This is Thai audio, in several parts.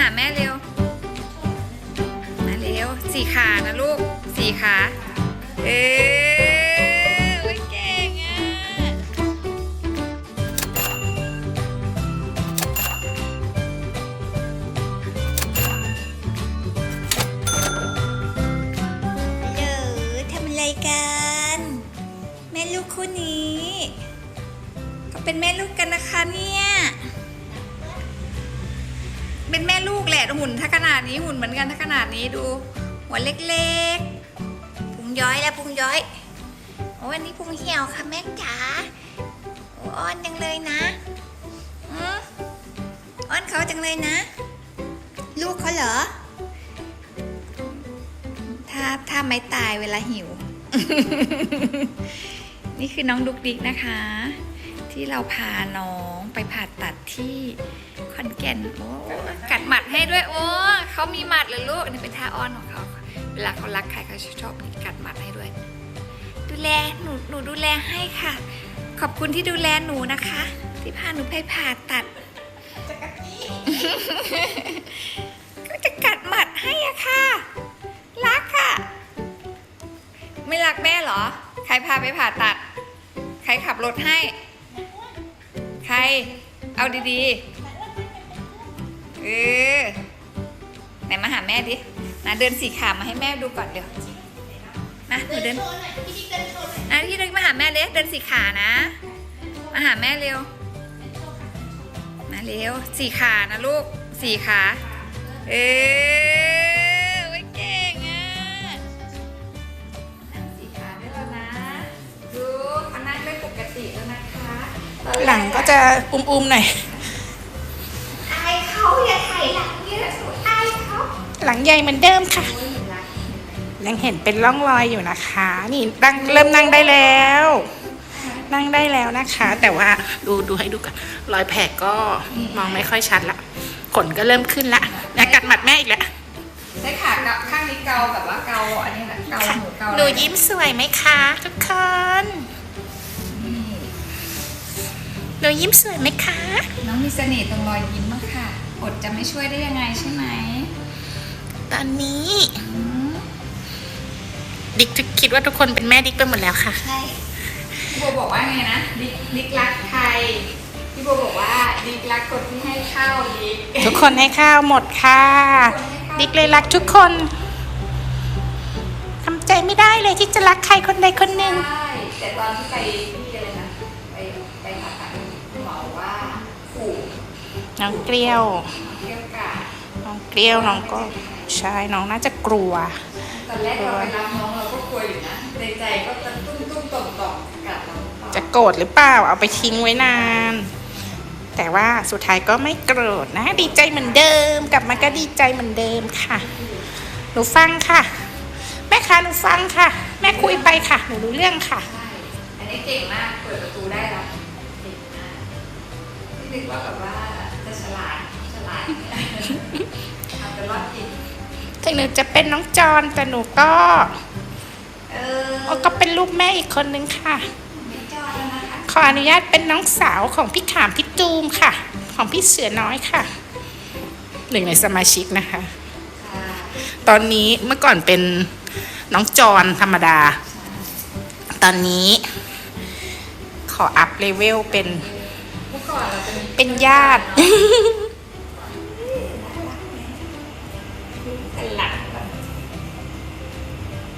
หาแม่เร็ว มาเร็วสี่ขานะลูกสี่ขา เออโอ้ยเก่งอะ ฮัลโหลทำอะไรกัน แม่ลูกคู่นี้ ก็เป็นแม่ลูกกันนะคะเนี่ย หุ่นถ้าขนาดนี้หุ่นเหมือนกันถ้าขนาดนี้ดู หัวเล็กๆพุงย้อยแล้วพุงย้อยโอ้วันนี้พุงเหี่ยวค่ะแม่จ๋าโอ้อ้อนจังเลยนะอืมอ้อนเขาจังเลยนะ ลูกเขาเหรอถ้าถ้าไม่ตายเวลาหิว นี่คือน้องดุกดิกนะคะ ที่เราพาน้อง ไปผ่าตัดที่ขอนแก่นโอ้กัดหมัดให้ด้วยโอ้เขามีหมัดเลยลูกนี่เป็นท่าอ้อนของเขาเวลาเขารักใครเขาชอบกัดหมัดให้ด้วย ดูแลหนูหนูดูแลให้ค่ะ ขอบคุณที่ดูแลหนูนะคะ ที่พาหนูไปผ่าตัดก็จะกัดหมัดให้อะค่ะ รักค่ะ ไม่รักแม่เหรอ ใครพาไปผ่าตัด ใครขับรถให้ คร เอาดีๆ เออ ไหนมาหาแม่ดินะเดินสี่ขามาให้แม่ดูก่อนเดี๋ยวนะหนูเดินนะพี่เดินมาหาแม่เล็กเดินสี่ขานะ มาหาแม่เร็ว มาเร็วสี่ขานะลูกสี่ขา เออ หลังก็จะอุ้มๆหน่อย อายเขาอย่าถ่ายหลังเยอะสุดอายเขาหลังใหญ่เหมือนเดิมค่ะ ยังเห็นเป็นร่องรอยอยู่นะคะ นี่นั่งเริ่มนั่งได้แล้ว นั่งได้แล้วนะคะ แต่ว่าดูดูให้ดูกันรอยแผลก็มองไม่ค่อยชัดละขนก็เริ่มขึ้นละอยากกัดหมัดแม่อีกแล้วใช้ขากับข้างนี้เกาแบบว่าเกาอันนี้แหละเกาหมูเกาหนูยิ้มสวยไหมคะ ทุกคน หนูยิ้มสวยไหมคะ น้องมีเสน่ห์ตรงรอยยิ้มมากค่ะ อดจะไม่ช่วยได้ยังไงใช่ไหม ตอนนี้อืมดิกคิดว่าทุกคนเป็นแม่ดิกไปหมดแล้วค่ะ ใช่พี่โบบอกว่าไงนะดิกดิกรักใครพี่โบบอกว่าดิกรักคนที่ให้ข้าวดิกทุกคนให้ข้าวหมดค่ะ ดิกเลยรักทุกคนทำใจไม่ได้เลยที่จะรักใครคนใดคนหนึ่งใช่แต่ตอนที่ไปที่อะไรนะไป น้องเกลียวเกี่ยวกาดน้องเกลียวน้องก็ใช่น้องน่าจะกลัว ตอนแรกเราไปรับน้องเราก็กลัวอยู่นะในใจก็จะตุ้มตุ้มต่อมต่อมกัดเราหรือเปล่าจะโกรธหรือเปล่าเอาไปทิ้งไว้นาน แต่ว่าสุดท้ายก็ไม่โกรธนะ ดีใจเหมือนเดิม กลับมาก็ดีใจเหมือนเดิมค่ะ หนูฟังค่ะ แม่คะหนูฟังค่ะ แม่คุยไปค่ะ หนูรู้เรื่องค่ะใช่อันนี้เก่งมากเปิดประตูได้แล้วเก่งมากไม่นึกว่าแบบว่า จะฉลาดฉลาดเนี่ยเอาแต่รอดจริงถึงหนูจะเป็นน้องจอนแต่หนูก็เออก็เป็นลูกแม่อีกคนนึงค่ะไม่จอดแล้วนะคะขออนุญาตเป็นน้องสาวของพี่ขามพี่ตูมค่ะ ของพี่เสือน้อยค่ะ หนึ่งในสมาชิกนะคะค่ะตอนนี้เมื่อก่อนเป็นน้องจอนธรรมดา ตอนนี้ ขออัพเลเวลเป็นเมื่อก่อนเราจะมีเป็นญาติ กันหลังแบบ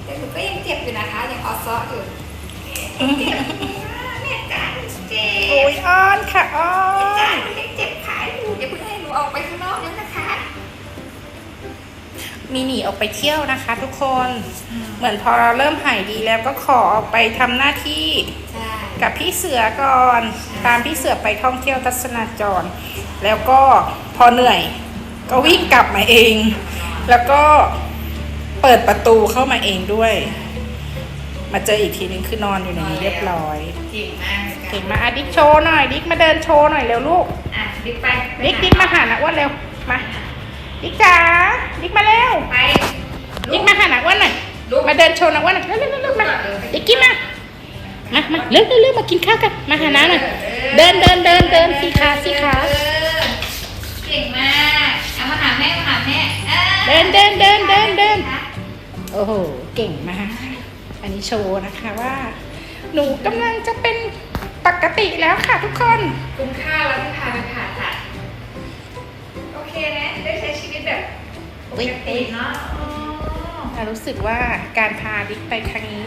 แต่หนูก็ยังเจ็บอยู่นะคะ ยังออซออยู่เจ็บแม่จ๋าเจ็โอ้บยอ้อนค่ะอ้อจ๋านหนูยังเจ็บขาอยู่อย่าเพิ่งให้หนูออกไปข้างนอกแล้วนะคะ มีหนีออกไปเที่ยวนะคะ ทุกคน เหมือนพอเราเริ่มหายดีแล้วก็ขอออกไปทำหน้าที่ใช่ กับพี่เสือก่อน ตามพี่เสือไปท่องเที่ยวทัศนาจร แล้วก็พอเหนื่อย ก็วิ่งกลับมาเอง แล้วก็เปิดประตูเข้ามาเองด้วย มาเจออีกทีนึงคือนอนอยู่ในนี้เรียบร้อยเก่งมากเลยค่ะเก่งมากอะดิกโชว์หน่อย ดิกมาเดินโชว์หน่อยเร็วลูก อะดิกไปดิกดิกมาหานักอ้วนเร็ว มา ดิกจ๋า ดิกมาเร็ว ไป ดิกมาหานักอ้วนหน่อยลูกมาเดินโชว์นักอ้วนหน่อยเร็วเร็วเร็วเร็วมา ดิกกี้มา มามาเร็วเร็วเร็วมากินข้าวกัน มาหาน้าหน่อย เดินเดินเดินเดินสี่ขาสี่ขาเออเก่งมากเอามาหาแม่เดินเดินเดินเดินเดินโอ้โห เก่งมาก อันนี้โชว์นะคะว่า หนูกำลังจะเป็นปกติแล้วค่ะทุกคนคุ้มค่าแล้วที่พาไปผ่าตัดโอเคนะได้ใช้ชีวิตแบบปกติเนาะอ๋อรู้สึกว่าการพาดิกไปครั้งนี้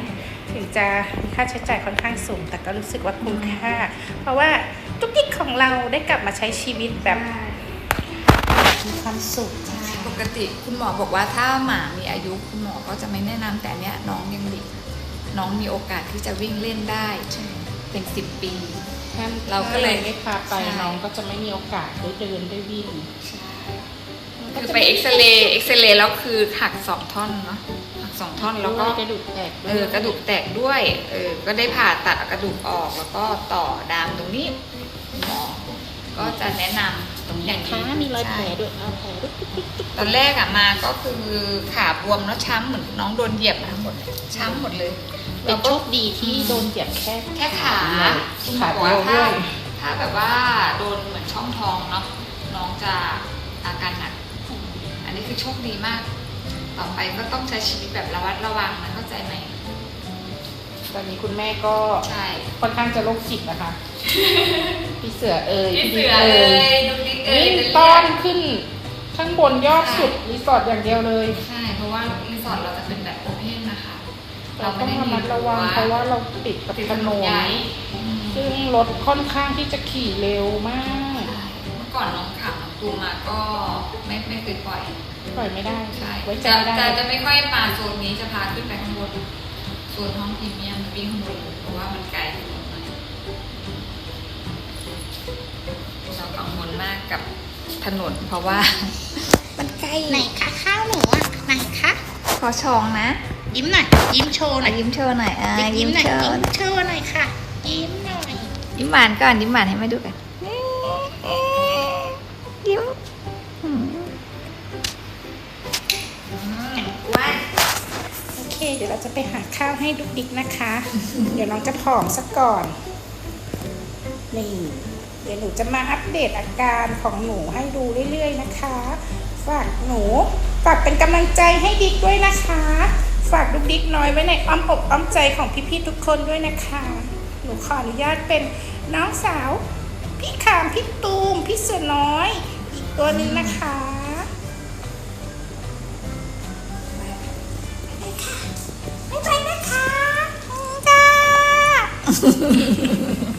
ถึงจะมีค่าใช้จ่ายค่อนข้างสูง แต่ก็รู้สึกว่าคุ้มค่า เพราะว่าทุกดิกของเราได้กลับมาใช้ชีวิตแบบมีความสุขปกติคุณหมอบอกว่าถ้าหมามีอายุคุณหมอก็จะไม่แนะนำแต่อันเนี้ยน้องยังเด็กน้องมีโอกาสที่จะวิ่งเล่นได้เป็นสิบปีเราก็เลยไม่พาไปใช่น้องก็จะไม่มีโอกาสได้เดินได้วิ่งคือไปเอ็กซเรย์เอ็กซเรย์แล้วคือหักสองท่อนเนาะ หักสองท่อนแล้วก็กระดูกแตกเออกระดูกแตกด้วยเออก็ได้ผ่าตัดเอากระดูกออกแล้วก็ต่อดามตรงนี้หมอก็จะแนะนำตรงนี้อย่างขานี้มีรอยแผลใช่ด้วยเอาแผลด้วยตอนแรกอะมาก็คือขาบวมแล้วช้ำเหมือนน้องโดนเหยียบมาทั้งหมดเลยช้ำหมดเลยเป็เรานก็โชคดีที่โดนเหยียบแค่แค่ขาคุณหมอขาบอกเดียว่าวถ้าด้วยถ้าแบบว่าโดนเหมือนช่องท้องเนาะน้องจะอาการหนัก อันนี้คือโชคดีมาก ต่อไปก็ต้องใช้ชีวิตแบบระวัดระวังนะเข้าใจไหมตอนนี้คุณแม่ก็ใช่ค่อนข้างจะโรคจิตนะคะ พี่เสือเอ่ยพี่พี่เสืดิ๊กอเอ่เลยยดูดิเอ้ยวิ่งต้อนขึ้น ข้างบนยอดสุดรีสอร์ทอย่างเดียวเลย ใช่ เพราะว่ารีสอร์ทเราจะเป็นแบบโอเพนนะคะ เราต้องระมัดระวังเพราะว่าเราติดกับติดถถนนนนใหญ่อืมซึ่งรถค่อนข้างที่จะขี่เร็วมากใช่เมื่อก่อนน้องขับน้องตูมมาก็ไม่ไม่เคยปล่อย ปล่อยไม่ได้ใช่ไว้ใจจะไม่จะได้จะไม่ค่อยมาโซนนี้จะพาขึ้นไปข้างบนโซนห้องพรีเมียมวิ่งข้างบนเพราะว่ามันไกลถนนหน่อยเรากังวลมากกับถนนเพราะว่า มันไกลไหนคะข้าวหนูอะไหนคะขอชองนะยิ้มหน่อยยิ้มโชว์หน่อะอยยิ้มโชว์หน่อยอะยิ้มหน่อยโชยิ้ว์มโชว์หน่อยค่ะ ยิ้มหน่อย ยิ้มหวานก่อนยิ้มหวานให้แม่ดูกัน เค เดี๋ยวเราจะไปหาข้าวให้ดุกดิกนะคะ เดี๋ยวน้องจะผอมสักก่อน นี่ เดี๋ยวหนูจะมาอัปเดตอาการของหนูให้ดูเรื่อยๆนะคะ ฝากหนู ฝากเป็นกำลังใจให้ดิกด้วยนะคะ ฝากดุกดิกน้อยไว้ในอ้อมอกอ้อมใจของพี่ๆทุกคนด้วยนะคะ หนูขออนุญาตเป็นน้องสาว พี่ขามพี่ตูมพี่เสือน้อย อีกตัวนึงนะคะ ハハハハ。